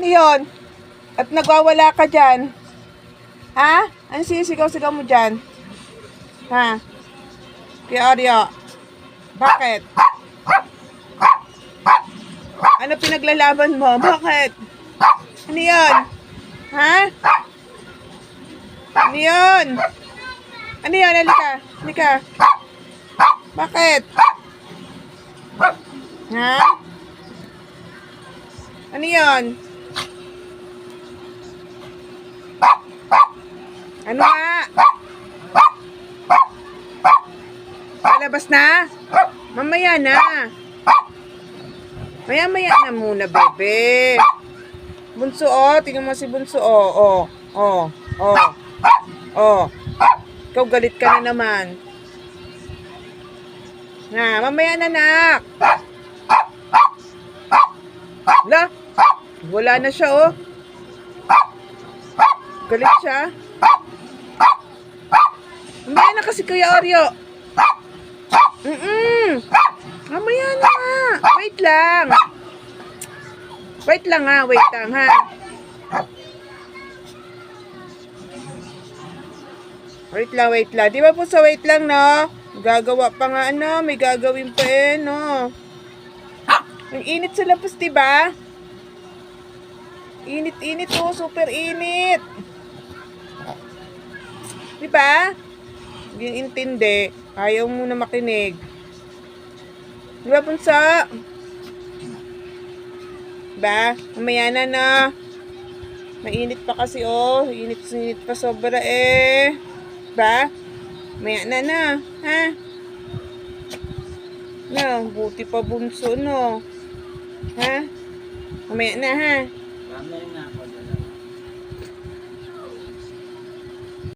Yun? At nagwawala ka dyan? Ha? Ano sinisigaw-sigaw mo dyan? Ha? Kuya Oreo. Bakit? Ano pinaglalaban mo? Bakit? Ano yun? Ha? Ano yun? Ano yun? Halika. Halika. Bakit? Ha? Ano yun? Ano nga? Palabas na? Mamaya na. Maya-maya na muna, bebe. Bunso, oh. Tingnan mo si Bunso, oh. Oh, oh, oh. Oh. Ikaw galit ka na naman. Na, mamaya na, nak. La, wala na siya, oh. Galit siya. Mamaya na kasi, Kuya Oreo. Mm-mm. Mamaya na nga. Wait lang. Wait lang ha, wait lang ha. Wait lang, wait lang. Di ba po sa wait lang, no? Gagawa pa nga, ano? May gagawin pa eh, no? Ang init sa labas, di ba? Init-init oh, super init. Di ba? Hindi intindi. Ayaw mo na makinig. Di ba, punsa? Ba? Mamaya na na. Mainit pa kasi oh. Init-init pa sobra eh. Ba? Maya na na. Ha? No, buti pa bunso no. Ha? Mamaya na ha. Mamaya na.